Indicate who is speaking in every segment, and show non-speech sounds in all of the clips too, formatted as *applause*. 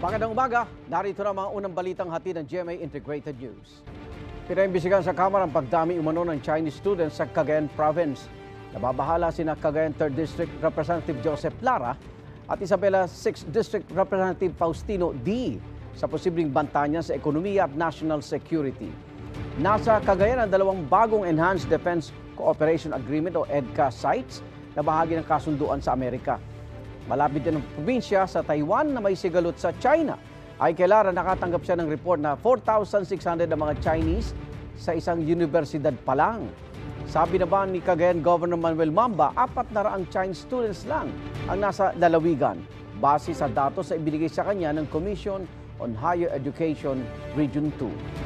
Speaker 1: Magandang umaga. Narito na mga unang balitang hati ng GMA Integrated News. Pinaimbisigan sa Kamara ang pagdami umano ng Chinese students sa Cagayan Province. Nababahala sina Cagayan 3rd District Representative Joseph Lara at Isabela 6th District Representative Faustino D sa posibleng banta niya sa ekonomiya at national security. Nasa Cagayan ang dalawang bagong Enhanced Defense Cooperation Agreement o EDCA sites na bahagi ng kasunduan sa Amerika. Malapit din ang probinsya sa Taiwan na may sigalot sa China. Ay kailara nakatanggap siya ng report na 4,600 na mga Chinese sa isang universidad pa lang. Sabi naman ni Cagayan Governor Manuel Mamba, apat na raang Chinese students lang ang nasa lalawigan base sa datos na ibinigay sa kanya ng Commission on Higher Education Region 2.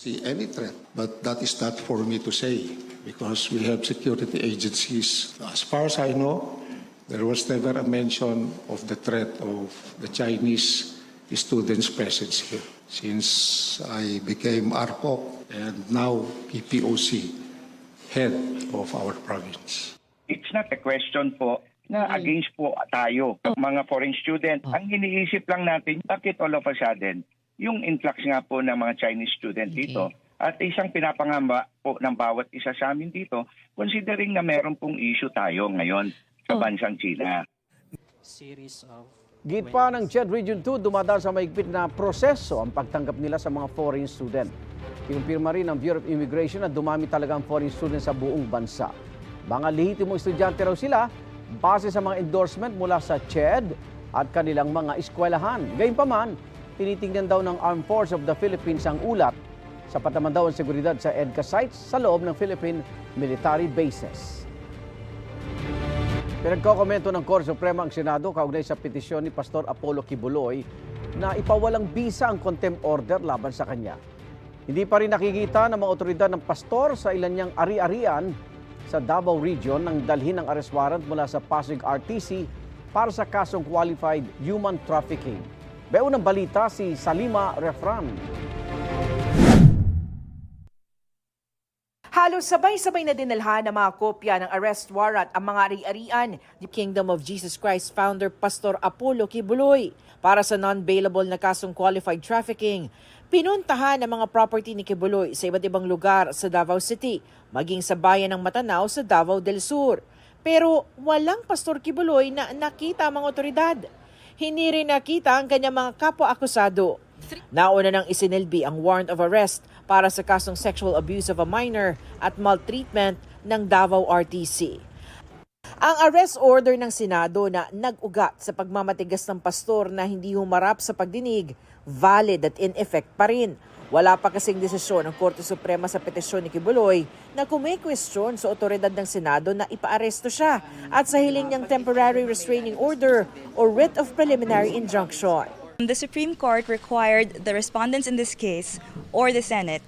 Speaker 2: see any threat, but that is not for me to say because we have security agencies. As far as I know, there was never a mention of the threat of the Chinese students' presence here. Since I became ARPOC and now PPOC, head of our province.
Speaker 3: it's not a question po na against po tayo, mga foreign student. Ang iniisip lang natin, bakit all of a sudden, yung influx nga po ng mga Chinese student dito, at isang pinapangamba po ng bawat isa sa amin dito, considering na meron pong issue tayo ngayon sa bansang China.
Speaker 4: series of
Speaker 1: Git pa ng CHED Region 2, dumadaan sa maigpit na proseso ang pagtanggap nila sa mga foreign student. Kinumpirma rin ng Bureau of Immigration na dumami talaga ang foreign student sa buong bansa. Mga lehitimong estudyante raw sila base sa mga endorsement mula sa CHED at kanilang mga eskwelahan. Gayunpaman, tinitingnan daw ng Armed Force of the Philippines ang ulat sa pataman daw ang seguridad sa EDCA sites sa loob ng Philippine military bases. Pinagkokomento ng Korte Suprema ang Senado kaugnay sa petisyon ni Pastor Apollo Kibuloy na ipawalang bisa ang contempt order laban sa kanya. Hindi pa rin nakikita ng mga otoridad ng pastor sa ilan niyang ari-arian sa Davao Region nang dalhin ang arrest warrant mula sa Pasig RTC para sa kasong qualified human trafficking. Beo ng balita si Salima Refran.
Speaker 5: Halos sabay-sabay na dinalhan ng mga kopya ng arrest warrant ang mga ari-arian ni Kingdom of Jesus Christ founder Pastor Apollo Kibuloy para sa non-bailable na kasong qualified trafficking. Pinuntahan ang mga property ni Kibuloy sa iba't ibang lugar sa Davao City, maging sa bayan ng Matanao sa Davao del Sur. Pero walang Pastor Kibuloy na nakita ang mga otoridad. Hindi rin nakita ang kanyang mga kapwa-akusado. Nauna nang isinilbi ang warrant of arrest para sa kasong sexual abuse of a minor at maltreatment ng Davao RTC. Ang arrest order ng Senado na nag-ugat sa pagmamatigas ng pastor na hindi humarap sa pagdinig, valid at in effect pa rin. Wala pa kasing desisyon ng Korte Suprema sa petisyon ni Kibuloy na kumikwestiyon sa otoridad ng Senado na ipaaresto siya at sa hiling niyang temporary restraining order o writ of preliminary injunction.
Speaker 6: The Supreme Court required the respondents in this case or the Senate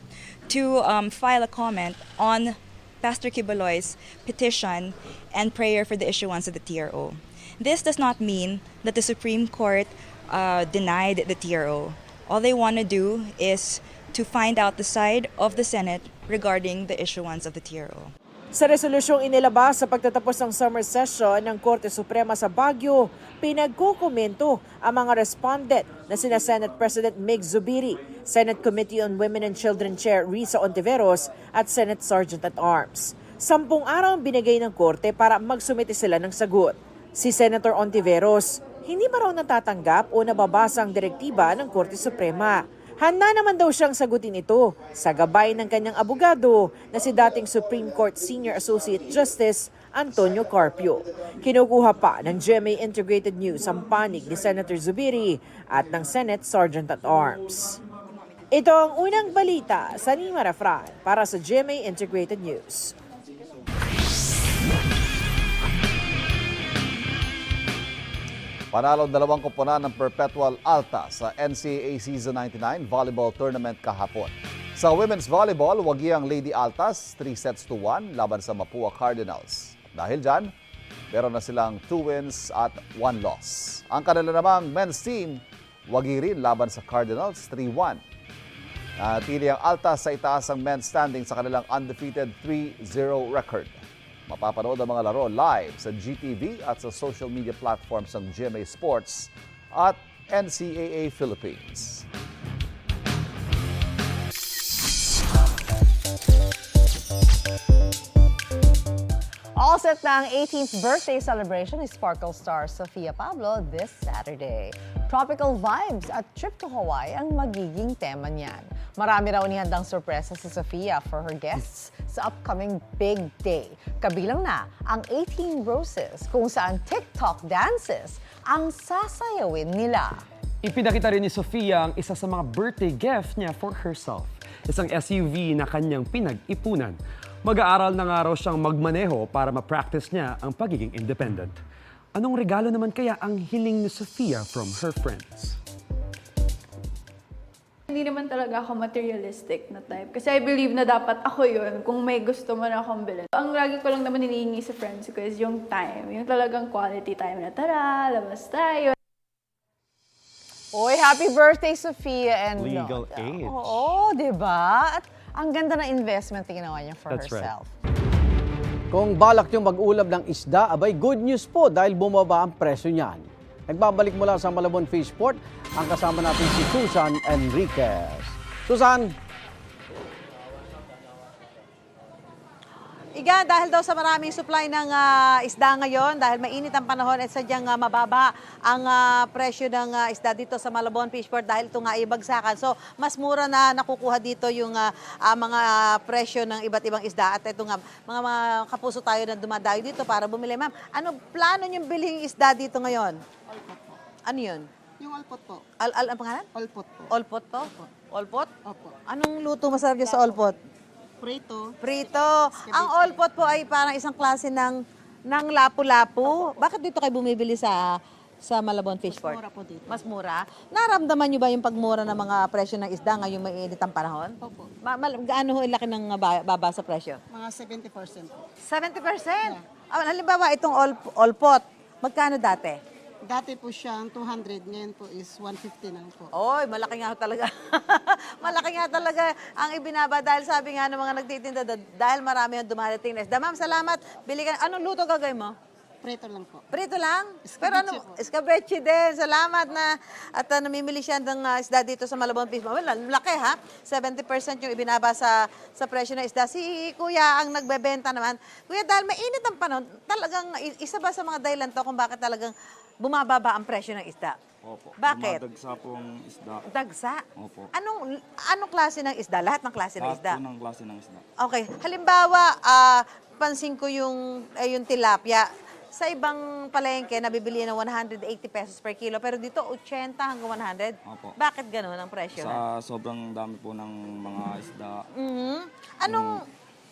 Speaker 6: to um, file a comment on Pastor Kibaloy's petition and prayer for the issuance of the TRO. This does not mean that the Supreme Court uh, denied the TRO. All they want to do is to find out the side of the Senate regarding the issuance of the TRO.
Speaker 5: Sa resolusyong inilabas sa pagtatapos ng summer session ng Korte Suprema sa Baguio, pinagkukomento ang mga respondent na sina Senate President Mig Zubiri, Senate Committee on Women and Children Chair Risa Ontiveros at Senate Sergeant at Arms. Sampung araw ang binigay ng Korte para magsumite sila ng sagot. Si Senator Ontiveros, hindi pa raw natatanggap o nababasa ang direktiba ng Korte Suprema. Handa naman daw siyang sagutin ito sa gabay ng kanyang abogado na si dating Supreme Court Senior Associate Justice Antonio Carpio. Kinukuha pa ng GMA Integrated News ang panig ni Senator Zubiri at ng Senate Sergeant at Arms. Ito ang unang balita sa Nima Refran para sa GMA Integrated News.
Speaker 7: Panalo dalawang koponan ng Perpetual Alta sa NCAA Season 99 Volleyball Tournament kahapon. Sa women's volleyball, wagi ang Lady Altas 3 sets to 1 laban sa Mapua Cardinals. Dahil dyan, meron na silang 2 wins at 1 loss. Ang kanila namang men's team, wagi rin laban sa Cardinals 3-1. Natili ang Altas sa itaas ang men's standing sa kanilang undefeated 3-0 record. Mapapanood ang mga laro live sa GTV at sa social media platforms ng GMA Sports at NCAA Philippines.
Speaker 8: All set na ang 18th birthday celebration ni Sparkle star Sofia Pablo this Saturday. Tropical vibes at trip to Hawaii ang magiging tema niyan. Marami raw nihandang sorpresa si Sofia for her guests sa upcoming big day. Kabilang na ang 18 Roses kung saan TikTok dances ang sasayawin nila.
Speaker 9: Ipinakita rin ni Sofia ang isa sa mga birthday gift niya for herself. Isang SUV na kanyang pinag-ipunan. Mag-aaral na nga raw siyang magmaneho para ma-practice niya ang pagiging independent. Anong regalo naman kaya ang hiling ni Sofia from her friends?
Speaker 10: Hindi naman talaga ako materialistic na type. Kasi I believe na dapat ako yun kung may gusto man akong bilhin. Ang lagi ko lang naman hinihingi sa friends ko is yung time. Yung talagang quality time na tara, labas tayo.
Speaker 8: Oy, happy birthday, Sofia. And
Speaker 9: Legal age.
Speaker 8: Oo, di ba? At ang ganda na investment na ginawa niya for
Speaker 9: That's right.
Speaker 8: herself.
Speaker 1: Kung balak nyo mag-ulam ng isda, abay good news po dahil bumaba ang presyo niyan. Nagbabalik mula sa Malabon Fishport ang kasama natin si Susan Enriquez. Susan,
Speaker 11: Iga, dahil daw sa maraming supply ng ah, isda ngayon, dahil mainit ang panahon at sadyang ah, mababa ang ah, presyo ng ah, isda dito sa Malabon Fishport dahil ito nga ay bagsakan. So, mas mura na nakukuha dito yung ah, ah, mga presyo ng iba't ibang isda. At ito nga, mga, mga kapuso tayo na dumadayo dito para bumili. Ma'am, ano plano niyong bilhin isda dito ngayon? Ano yun?
Speaker 12: Yung alpot po.
Speaker 11: Al, al, ang pangalan?
Speaker 12: Alpot po.
Speaker 11: Olpot to? Olpot?
Speaker 12: Opo.
Speaker 11: Anong luto masarap dyan sa olpot?
Speaker 12: Prito.
Speaker 11: Prito. Ang olpot po ay parang isang klase ng ng lapu-lapu. Bakit dito kayo bumibili sa sa Malabon Fishport?
Speaker 12: Mura po dito.
Speaker 11: Mas mura. Naramdaman niyo ba yung pagmura ng mga presyo ng isda ngayong mainit ang panahon?
Speaker 12: Opo.
Speaker 11: Ma- mal- gaano ho laki ng ba- baba sa presyo?
Speaker 12: Mga 70% po.
Speaker 11: 70%. Ah, halimbawa, itong ol- olpot, magkano dati?
Speaker 12: Dati po siyang 200, ngayon po is 150 na po.
Speaker 11: Oy, malaki nga talaga. *laughs* malaki nga talaga ang ibinaba dahil sabi nga ng mga nagtitinda da- dahil marami ang dumarating isda. Ma'am, salamat. Bili ka. Anong luto gagawin mo?
Speaker 12: Prito lang po.
Speaker 11: Prito lang?
Speaker 12: Escabeche
Speaker 11: Pero ano,
Speaker 12: po.
Speaker 11: escabeche din. Salamat na at uh, namimili siya ng uh, isda dito sa Malabon Fish Well, laki ha. 70% yung ibinaba sa sa presyo ng isda. Si Kuya ang nagbebenta naman. Kuya, dahil mainit ang panahon, talagang isa ba sa mga dahilan to kung bakit talagang bumababa ang presyo ng isda?
Speaker 13: Opo.
Speaker 11: Bakit?
Speaker 13: Dumadagsa pong isda.
Speaker 11: Dagsa?
Speaker 13: Opo.
Speaker 11: Anong anong klase ng isda? Lahat ng klase ng
Speaker 13: Lahat
Speaker 11: isda?
Speaker 13: po ng klase ng isda.
Speaker 11: Okay. Halimbawa, ah, pansin ko yung, eh, yung tilapia. Sa ibang palengke, nabibili ng 180 pesos per kilo. Pero dito, 80 hanggang 100.
Speaker 13: Opo.
Speaker 11: Bakit ganun ang presyo?
Speaker 13: Sa sobrang dami po ng mga isda,
Speaker 11: Mhm. Anong,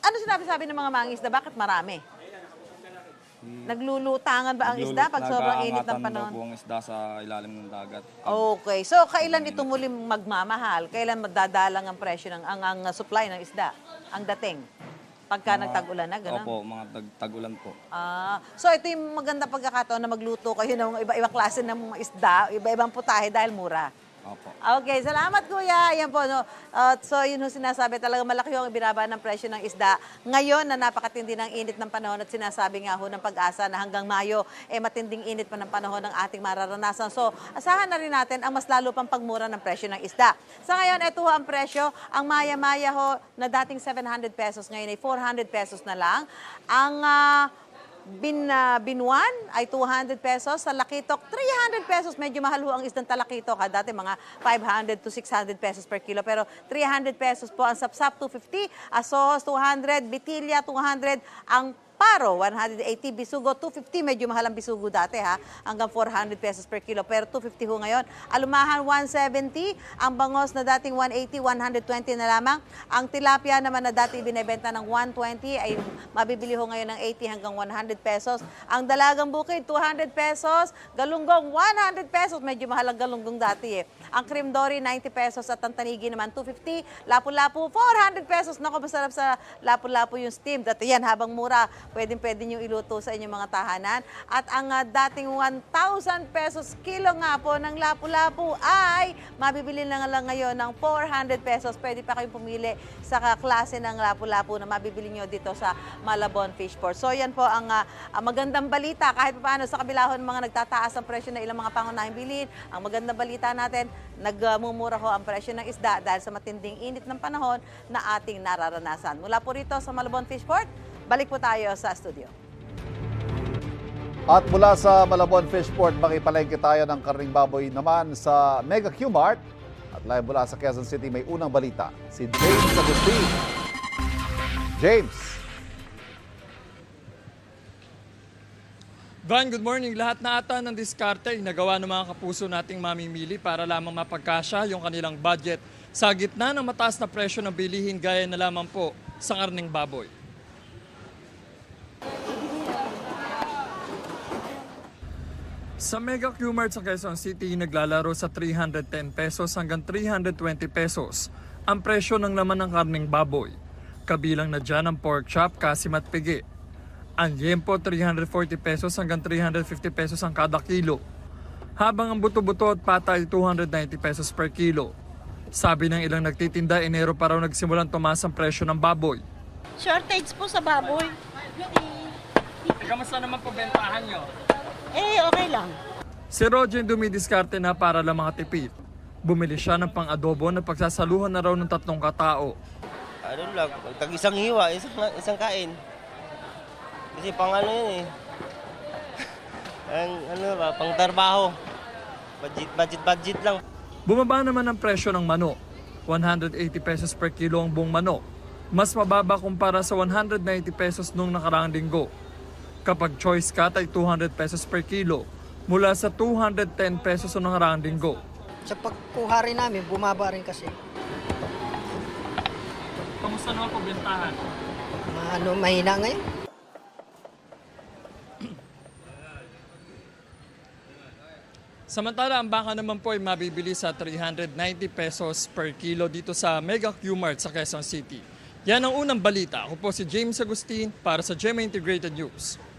Speaker 11: ano sinabi-sabi ng mga mangisda? Bakit marami? Naglulutangan ba ang isda pag sobrang init ng panahon?
Speaker 13: po ang isda sa ilalim ng dagat.
Speaker 11: Okay. So, kailan ito muling magmamahal? Kailan madadalang ang presyo ng ang, ang supply ng isda? Ang dating? Pagka nagtag-ulan na, gano'n?
Speaker 13: Opo, mga tag- tagulan po.
Speaker 11: Ah, so ito yung maganda pagkakataon na magluto kayo ng iba-ibang klase ng mga isda, iba-ibang putahe dahil mura.
Speaker 13: Opo.
Speaker 11: Okay, salamat kuya. Ayan po, no. Uh, so yun yung sinasabi, talaga malaki yung ibinaba ng presyo ng isda. Ngayon na napakatindi ng init ng panahon at sinasabi nga ho ng pag-asa na hanggang Mayo, eh matinding init pa ng panahon ng ating mararanasan. So asahan na rin natin ang mas lalo pang pagmura ng presyo ng isda. Sa ngayon, ito ho ang presyo. Ang maya-maya ho na dating 700 pesos, ngayon ay 400 pesos na lang. Ang ah, bin, ah, binuan ay 200 pesos. Sa lakitok, 300 pesos. Medyo mahal ho ang isdang talakitok. Ha? Dati mga 500 to 600 pesos per kilo. Pero 300 pesos po ang sapsap, 250. Asos, 200. Bitilya, 200. Ang Paro, 180. Bisugo, 250. Medyo mahal ang bisugo dati ha. Hanggang 400 pesos per kilo. Pero 250 ho ngayon. Alumahan, 170. Ang bangos na dating 180, 120 na lamang. Ang tilapia naman na dati binebenta ng 120 ay mabibili ho ngayon ng 80 hanggang 100 pesos. Ang dalagang bukid, 200 pesos. Galunggong, 100 pesos. Medyo mahal ang galunggong dati eh. Ang cream dory, 90 pesos. At ang tanigi naman, 250. Lapu-lapu, 400 pesos. Naku, masarap sa lapu-lapu yung steamed. At yan, habang mura, pwedeng-pwede nyo iluto sa inyong mga tahanan. At ang ah, dating 1,000 pesos kilo nga po ng lapu-lapu ay mabibili na lang ngayon ng 400 pesos. Pwede pa kayong pumili sa klase ng lapu-lapu na mabibili nyo dito sa Malabon Fish Port. So yan po ang, ang magandang balita kahit paano sa kabila ho ng mga nagtataas ang presyo ng ilang mga pangunahing bilhin. Ang magandang balita natin, nagmumura ho ang presyo ng isda dahil sa matinding init ng panahon na ating nararanasan. Mula po rito sa Malabon Fish Port, balik po tayo sa studio.
Speaker 7: At mula sa Malabon Fishport, makipalengke tayo ng karning baboy naman sa Mega Q-Mart. At live mula sa Quezon City, may unang balita, si James Agustin. James,
Speaker 14: Van, good morning. Lahat na ata ng diskarte ay nagawa ng mga kapuso nating mamimili para lamang mapagkasya yung kanilang budget sa gitna ng mataas na presyo ng bilihin gaya na lamang po sa karning baboy. Sa Mega Q-Mart sa Quezon City, naglalaro sa 310 pesos hanggang 320 pesos ang presyo ng laman ng karning baboy. Kabilang na dyan ang pork chop, kasim at pigi. Ang liempo 340 pesos hanggang 350 pesos ang kada kilo. Habang ang buto-buto at pata ay 290 pesos per kilo. Sabi ng ilang nagtitinda, Enero pa raw nagsimulang tumaas ang presyo ng baboy.
Speaker 15: Shortage po sa baboy.
Speaker 14: Kamusta naman po bentahan nyo?
Speaker 15: Eh, okay lang.
Speaker 14: Si Roger dumidiskarte na para lang makatipid. Bumili siya ng pang-adobo na pagsasaluhan na raw ng tatlong katao.
Speaker 16: Ano lang, tag isang hiwa, isang, isang kain. Kasi pang ano yun eh. *laughs* Ang ano ba, pang trabaho. Budget, budget, budget lang.
Speaker 14: Bumaba naman ang presyo ng manok. 180 pesos per kilo ang buong manok. Mas mababa kumpara sa 190 pesos nung nakaraang linggo. Kapag choice cut ay 200 pesos per kilo mula sa 210 pesos nung nakaraang linggo.
Speaker 15: Sa pagkuha rin namin, bumaba rin kasi.
Speaker 14: Kamusta naman po bentahan?
Speaker 15: Ano, mahina ngayon.
Speaker 14: Samantala, ang baka naman po ay mabibili sa 390 pesos per kilo dito sa Mega Q-Mart sa Quezon City. Yan ang unang balita. Ako po si James Agustin para sa GMA Integrated News.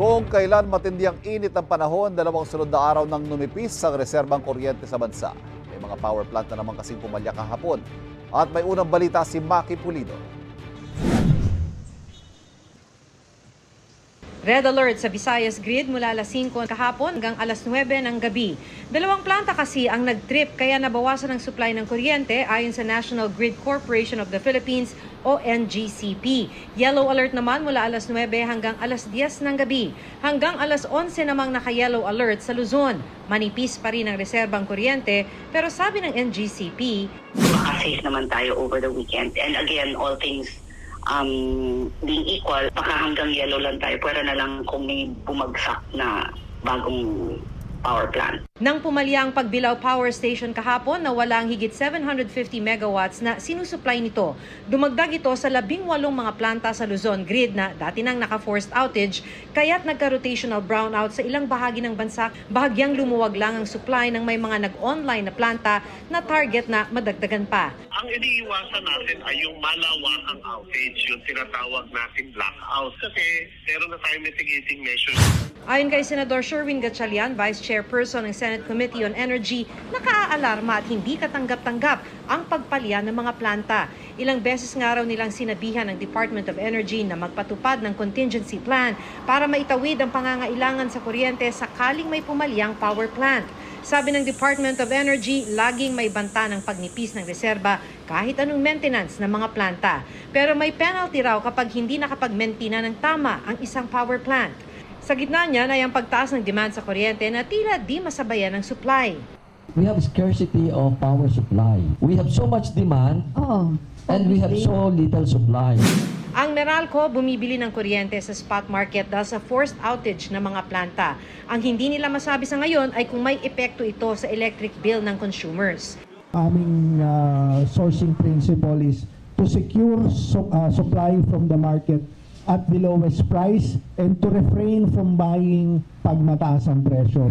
Speaker 7: Kung kailan matindi ang init ng panahon, dalawang sunod na araw nang numipis ang reserbang kuryente sa bansa. May mga power plant na naman kasing pumalya kahapon. At may unang balita si Maki Pulido.
Speaker 17: Red alert sa Visayas Grid mula alas 5 kahapon hanggang alas 9 ng gabi. Dalawang planta kasi ang nag-trip kaya nabawasan ang supply ng kuryente ayon sa National Grid Corporation of the Philippines o NGCP. Yellow alert naman mula alas 9 hanggang alas 10 ng gabi. Hanggang alas 11 namang naka-yellow alert sa Luzon. Manipis pa rin ang reserbang kuryente pero sabi ng NGCP,
Speaker 18: makasafe naman tayo over the weekend. And again, all things um, being equal, baka hanggang yellow lang tayo. Pwera na lang kung may bumagsak na bagong power plant.
Speaker 17: Nang pumalya ang Pagbilao Power Station kahapon na walang higit 750 megawatts na sinusupply nito, dumagdag ito sa labing walong mga planta sa Luzon grid na dati nang naka-forced outage kaya't nagka-rotational brownout sa ilang bahagi ng bansa. Bahagyang lumuwag lang ang supply ng may mga nag-online na planta na target na madagdagan pa.
Speaker 19: Ang iniiwasan natin ay yung malawakang outage, yung tinatawag nating blackout. Kasi meron na tayong mitigating measures.
Speaker 17: Ayon kay Senador Sherwin Gatchalian, Vice Chairperson ng Senate Committee on Energy, nakaalarma at hindi katanggap-tanggap ang pagpalya ng mga planta. Ilang beses nga raw nilang sinabihan ng Department of Energy na magpatupad ng contingency plan para maitawid ang pangangailangan sa kuryente sakaling may pumalyang power plant. Sabi ng Department of Energy, laging may banta ng pagnipis ng reserba kahit anong maintenance ng mga planta. Pero may penalty raw kapag hindi nakapag-maintina ng tama ang isang power plant. Sa gitna niyan ay ang pagtaas ng demand sa kuryente na tila di masabayan ng supply.
Speaker 20: We have scarcity of power supply. We have so much demand and we have so little supply.
Speaker 17: Ang Meralco bumibili ng kuryente sa spot market dahil sa forced outage ng mga planta. Ang hindi nila masabi sa ngayon ay kung may epekto ito sa electric bill ng consumers.
Speaker 21: aming uh, sourcing principle is to secure su- uh, supply from the market at the lowest price and to refrain from buying pag mataas ang presyo.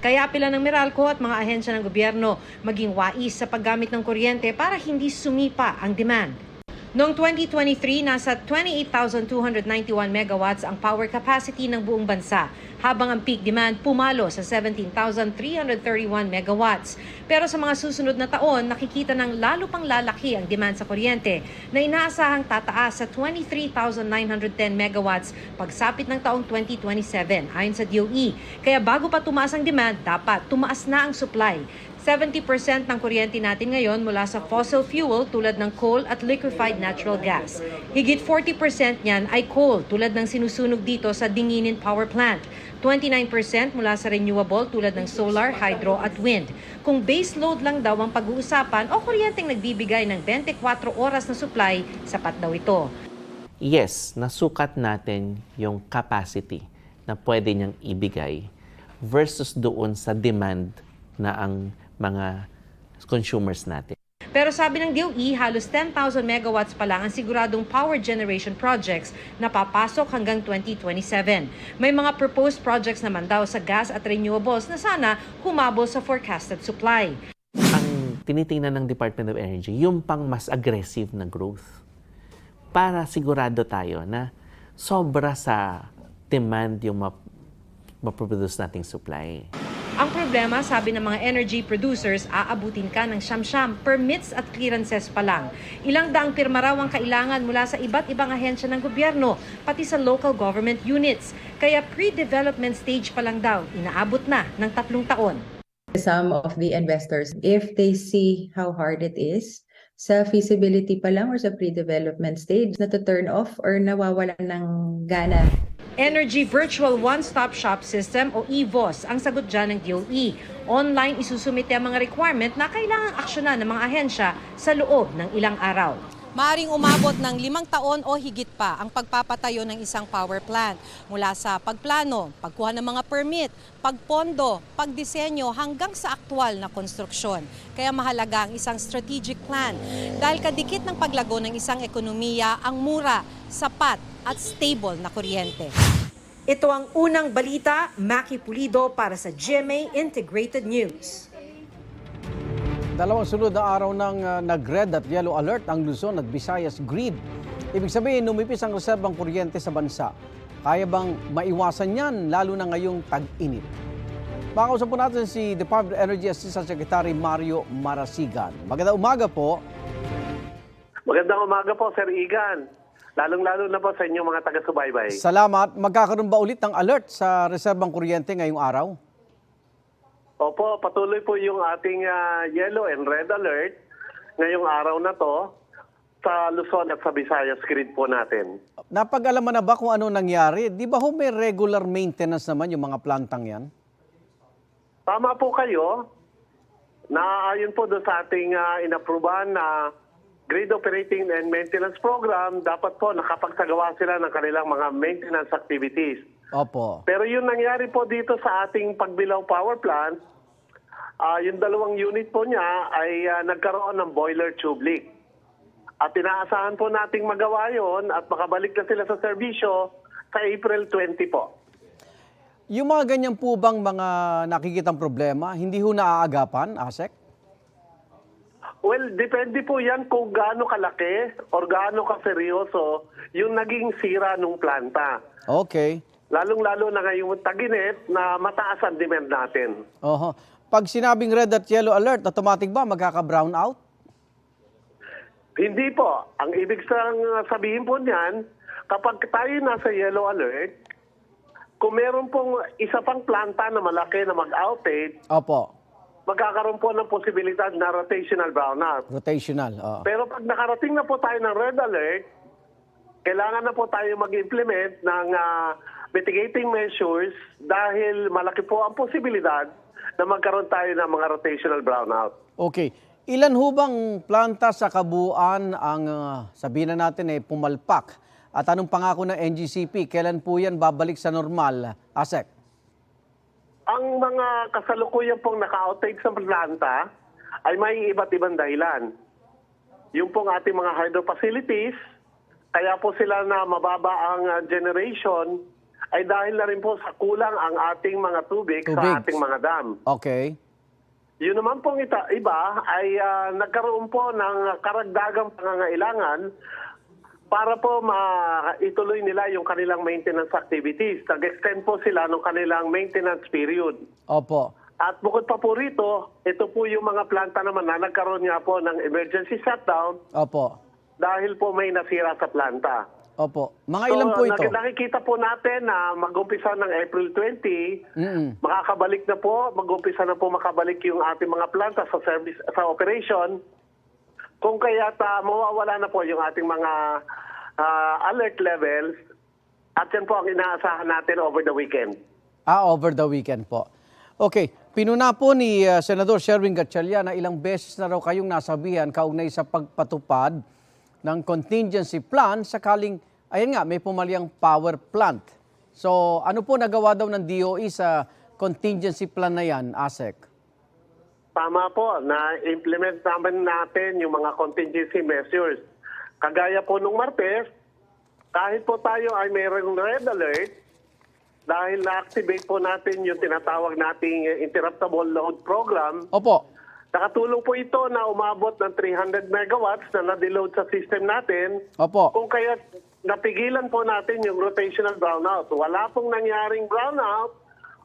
Speaker 17: Kaya pila ng Meralco at mga ahensya ng gobyerno maging wais sa paggamit ng kuryente para hindi sumipa ang demand. Noong 2023, nasa 28,291 megawatts ang power capacity ng buong bansa, habang ang peak demand pumalo sa 17,331 megawatts. Pero sa mga susunod na taon, nakikita ng lalo pang lalaki ang demand sa kuryente na inaasahang tataas sa 23,910 megawatts pagsapit ng taong 2027 ayon sa DOE. Kaya bago pa tumaas ang demand, dapat tumaas na ang supply. 70% ng kuryente natin ngayon mula sa fossil fuel tulad ng coal at liquefied natural gas. Higit 40% niyan ay coal tulad ng sinusunog dito sa Dinginin Power Plant. 29% mula sa renewable tulad ng solar, hydro at wind. Kung base load lang daw ang pag-uusapan o kuryenteng nagbibigay ng 24 oras na supply, sapat daw ito.
Speaker 22: yes, nasukat natin yung capacity na pwede niyang ibigay versus doon sa demand na ang mga consumers natin.
Speaker 17: Pero sabi ng DOE, halos 10,000 megawatts pa lang ang siguradong power generation projects na papasok hanggang 2027. May mga proposed projects naman daw sa gas at renewables na sana humabol sa forecasted supply.
Speaker 22: Ang tinitingnan ng Department of Energy, yung pang mas aggressive na growth. Para sigurado tayo na sobra sa demand yung map- maproduce nating supply.
Speaker 17: Ang problema, sabi ng mga energy producers, aabutin ka ng siyam-siyam permits at clearances pa lang. Ilang daang pirma raw ang kailangan mula sa iba't ibang ahensya ng gobyerno, pati sa local government units. Kaya pre-development stage pa lang daw, inaabot na ng tatlong taon.
Speaker 23: some of the investors, if they see how hard it is, sa feasibility pa lang or sa pre-development stage, na to turn off or nawawalan ng gana.
Speaker 17: Energy Virtual One-Stop Shop System o EVOS ang sagot dyan ng DOE. Online isusumite ang mga requirement na kailangang aksyonan ng mga ahensya sa loob ng ilang araw.
Speaker 24: Maaring umabot ng limang taon o higit pa ang pagpapatayo ng isang power plant mula sa pagplano, pagkuha ng mga permit, pagpondo, pagdisenyo hanggang sa aktwal na konstruksyon. Kaya mahalaga ang isang strategic plan dahil kadikit ng paglago ng isang ekonomiya ang mura, sapat at stable na kuryente.
Speaker 17: Ito ang unang balita, Maki Pulido para sa GMA Integrated News.
Speaker 1: Dalawang sunod na araw ng uh, nag-red at yellow alert ang Luzon at Visayas grid. Ibig sabihin, numipis ang reserbang kuryente sa bansa. Kaya bang maiwasan yan, lalo na ngayong tag-init? Makausap po natin si Department of Energy Assistant Secretary Mario Marasigan. Magandang umaga po.
Speaker 25: Magandang umaga po, Sir Igan. Lalong-lalo na po sa inyong mga taga-subaybay.
Speaker 1: Salamat. Magkakaroon ba ulit ng alert sa reserbang kuryente ngayong araw?
Speaker 25: Opo, patuloy po yung ating ah, yellow and red alert ngayong araw na to sa Luzon at sa Visayas grid po natin.
Speaker 1: Napag-alaman na ba kung ano nangyari? Di ba ho may regular maintenance naman yung mga plantang yan?
Speaker 25: Tama po kayo. Naayon po doon sa ating uh, inaprubahan na grid operating and maintenance program, dapat po nakapagsagawa sila ng kanilang mga maintenance activities.
Speaker 1: Opo.
Speaker 25: Pero yung nangyari po dito sa ating Pagbilaw Power Plant, ah, yung dalawang unit po niya ay ah, nagkaroon ng boiler tube leak. At inaasahan po nating magawa yon at makabalik na sila sa serbisyo sa April 20 po.
Speaker 1: Yung mga ganyan po bang mga nakikitang problema, hindi ho naaagapan, ASEC?
Speaker 25: Well, depende po yan kung gaano kalaki or gaano kaseryoso yung naging sira ng planta.
Speaker 1: Okay.
Speaker 25: Lalong-lalo na ngayong taginit na mataas ang demand natin.
Speaker 1: Oho. Pag sinabing red at yellow alert, automatic ba magkaka-brown out?
Speaker 25: Hindi po. Ang ibig sang sabihin po niyan, kapag tayo nasa yellow alert, kung meron pong isa pang planta na malaki na mag-outage,
Speaker 1: Opo.
Speaker 25: magkakaroon po ng posibilidad na rotational brownout.
Speaker 1: Rotational. oo.
Speaker 25: Pero pag nakarating na po tayo ng red alert, kailangan na po tayo mag-implement ng ah, mitigating measures dahil malaki po ang posibilidad na magkaroon tayo ng mga rotational brownout.
Speaker 1: Okay. Ilan ho bang planta sa kabuuan ang ah, sabihin na natin eh pumalpak? At anong pangako ng NGCP? Kailan po yan babalik sa normal, ASEC?
Speaker 25: Ang mga kasalukuyan pong naka-outage sa planta ay may iba't ibang dahilan. Yung pong ating mga hydro facilities, kaya po sila na mababa ang ah, generation ay dahil na rin po sa kulang ang ating mga tubig,
Speaker 1: Tubig.
Speaker 25: sa ating mga dam.
Speaker 1: Okay.
Speaker 25: Yun naman pong ita, iba ay ah, nagkaroon po ng karagdagang pangangailangan para po maituloy nila yung kanilang maintenance activities. Nag-extend po sila ng kanilang maintenance period.
Speaker 1: Opo.
Speaker 25: At bukod pa po rito, ito po yung mga planta naman na nagkaroon nga po ng emergency shutdown
Speaker 1: Opo.
Speaker 25: dahil po may nasira sa planta.
Speaker 1: Opo. Mga ilan po ito?
Speaker 25: nak- nakikita po natin na mag-umpisa ng April 20,
Speaker 1: Mm-mm.
Speaker 25: makakabalik na po, mag-umpisa na po makabalik yung ating mga planta sa service sa operation. Kung kaya ta mawawala na po yung ating mga ah, alert levels at yan po ang inaasahan natin over the weekend.
Speaker 1: Ah, over the weekend po. Okay, pinuna po ni uh, Senador Sherwin Gatchalian na ilang beses na raw kayong nasabihan kaugnay sa pagpatupad ng contingency plan sakaling, ayan nga, may pumalyang power plant. So, ano po nagawa daw ng DOE sa contingency plan na yan, ASEC?
Speaker 25: Tama po na implement naman natin yung mga contingency measures. Kagaya po nung Martes, kahit po tayo ay mayroong red alert, dahil na-activate po natin yung tinatawag nating interruptible load program,
Speaker 1: Opo.
Speaker 25: Nakatulong po ito na umabot ng 300 megawatts na na-deload sa system natin.
Speaker 1: Opo.
Speaker 25: Kung kaya napigilan po natin yung rotational brownout. Wala pong nangyaring brownout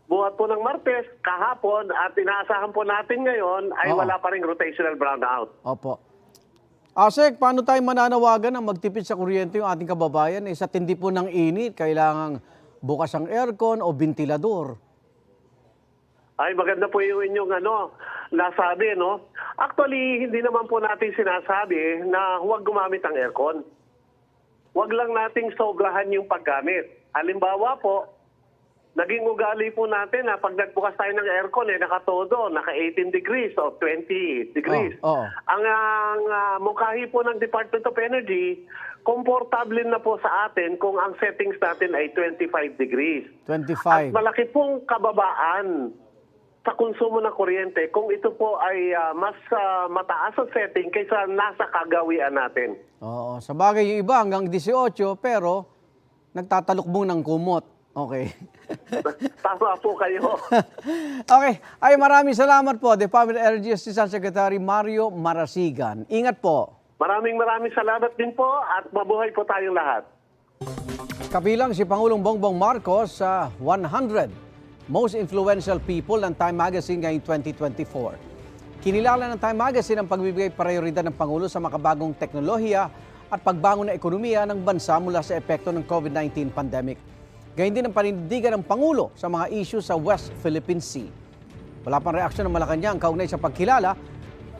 Speaker 25: buhat po ng Martes, kahapon, at inaasahan po natin ngayon ay
Speaker 1: Oo.
Speaker 25: wala pa rin rotational brownout.
Speaker 1: Opo. ASEC, paano tayo mananawagan na magtipid sa kuryente yung ating kababayan? Eh, sa tindi po ng init, kailangang bukas ang aircon o ventilador.
Speaker 25: Ay, maganda po yung inyong ano, nasabi, no? Actually, hindi naman po natin sinasabi na huwag gumamit ng aircon. Huwag lang nating sobrahan yung paggamit. Halimbawa po, naging ugali po natin na pag nagbukas tayo ng aircon, eh, nakatodo, naka 18 degrees o 20 degrees.
Speaker 1: Oh, oh.
Speaker 25: Ang, ang ah, mukhahi po ng Department of Energy, komportable na po sa atin kung ang settings natin ay 25 degrees.
Speaker 1: 25.
Speaker 25: At malaki pong kababaan sa konsumo ng kuryente kung ito po ay ah, mas ah, mataas ang setting kaysa nasa kagawian natin.
Speaker 1: Oo, sa bagay yung iba hanggang 18 pero nagtatalukbong ng kumot. Okay. *laughs*
Speaker 25: Tama po kayo. *laughs*
Speaker 1: okay. Ay maraming salamat po, Department of Energy Assistant Secretary Mario Marasigan. Ingat po.
Speaker 25: Maraming maraming salamat din po at mabuhay po tayong lahat.
Speaker 1: Kabilang si Pangulong Bongbong Marcos sa 100 most influential people ng Time Magazine ngayong 2024. Kinilala ng Time Magazine ang pagbibigay prioridad ng Pangulo sa makabagong teknolohiya at pagbangon ng ekonomiya ng bansa mula sa epekto ng COVID-19 pandemic. Gayun din ang panindigan ng Pangulo sa mga issue sa West Philippine Sea. Wala pang reaksyon ng Malacanang kaugnay sa pagkilala.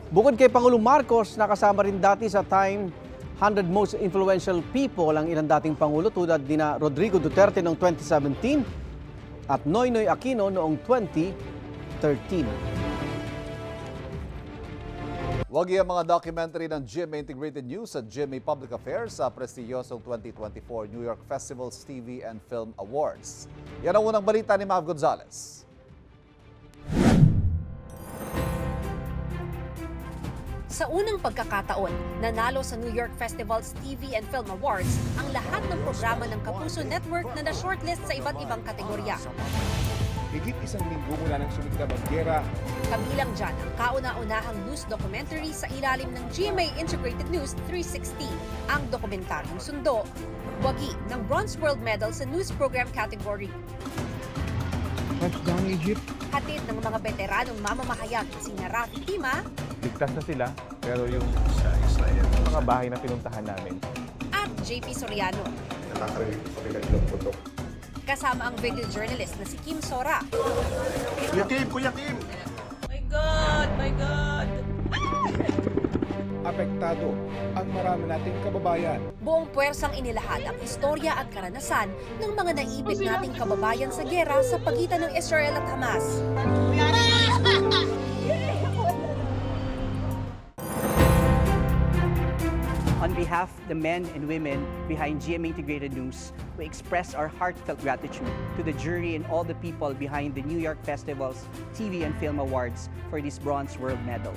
Speaker 1: Bukod kay Pangulong Marcos, nakasama rin dati sa Time 100 Most Influential People ang ilang dating Pangulo tulad ni Rodrigo Duterte noong 2017 at Noynoy Aquino noong 2013.
Speaker 7: Wagi ang mga documentary ng GMA Integrated News at GMA Public Affairs sa prestigyosong 2024 New York Festivals TV and Film Awards. Yan ang unang balita ni Mav Gonzalez.
Speaker 24: Sa unang pagkakataon, nanalo sa New York Festival's TV and Film Awards ang lahat ng programa ng Kapuso Network na na-shortlist sa iba't ibang kategorya.
Speaker 26: Higit isang linggo mula ng sumit na bagyera,
Speaker 24: Kabilang dyan ang kauna-unahang news documentary sa ilalim ng GMA Integrated News 360, ang dokumentaryong Sundo. Wagi ng Bronze World Medal sa News Program category.
Speaker 26: touchdown Egypt,
Speaker 24: Hatid ng mga veteranong mamamahayag sina Rafi Tima
Speaker 26: ligtas na sila, pero yung mga bahay na pinuntahan namin,
Speaker 24: at JP Soriano.
Speaker 26: nakakarinig rin ng putok.
Speaker 24: Kasama ang video journalist na si Kim Sora.
Speaker 26: Kuya Kim! Kuya Kim!
Speaker 15: My God! My God!
Speaker 26: Apektado ang marami nating kababayan.
Speaker 24: Buong puwersang inilahad ang istorya at karanasan ng mga naibig nating kababayan sa gera sa pagitan ng Israel at Hamas.
Speaker 27: Behalf the men and women behind GMA Integrated News, we express our heartfelt gratitude to the jury and all the people behind the New York Festival's TV and Film Awards for this Bronze World Medal.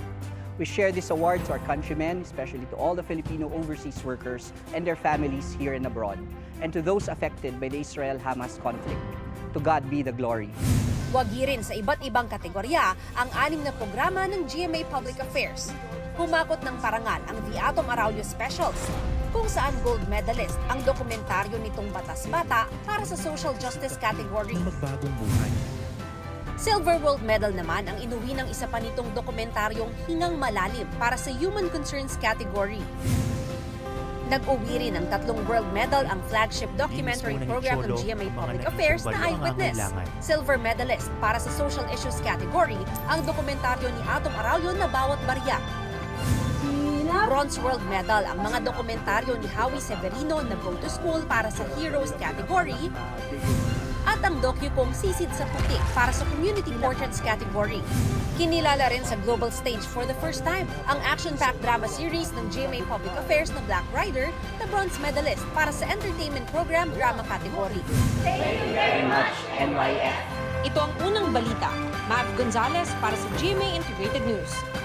Speaker 27: We share this award to our countrymen, especially to all the Filipino overseas workers and their families here and abroad, and to those affected by the Israel-Hamas conflict. To God be the glory.
Speaker 28: Wagi rin sa iba't ibang kategorya ang anim na programa ng GMA Public Affairs. Humakot ng parangal ang The Atom Araulio Specials, kung saan gold medalist ang dokumentaryo nitong Batas Bata para sa social justice category.
Speaker 22: Magbagong buhay.
Speaker 28: Silver World Medal naman ang inuwi ng isa pa nitong dokumentaryong Hingang Malalim para sa Human Concerns category. Nag-uwi rin ng tatlong world medal ang flagship documentary program ng GMA Public Affairs na Eyewitness. Silver medalist para sa social issues category ang dokumentaryo ni Atom Araulio na Bawat Barya. Bronze World Medal ang mga dokumentaryo ni Howie Severino na Go to School para sa Heroes category at ang docu kong Sisid sa Putik para sa Community Portraits category. Kinilala rin sa global stage for the first time ang action-packed drama series ng GMA Public Affairs na Black Rider na bronze medalist para sa entertainment program drama category.
Speaker 27: Very much, NYF.
Speaker 28: Ito ang unang balita. Mav Gonzalez para sa GMA Integrated News.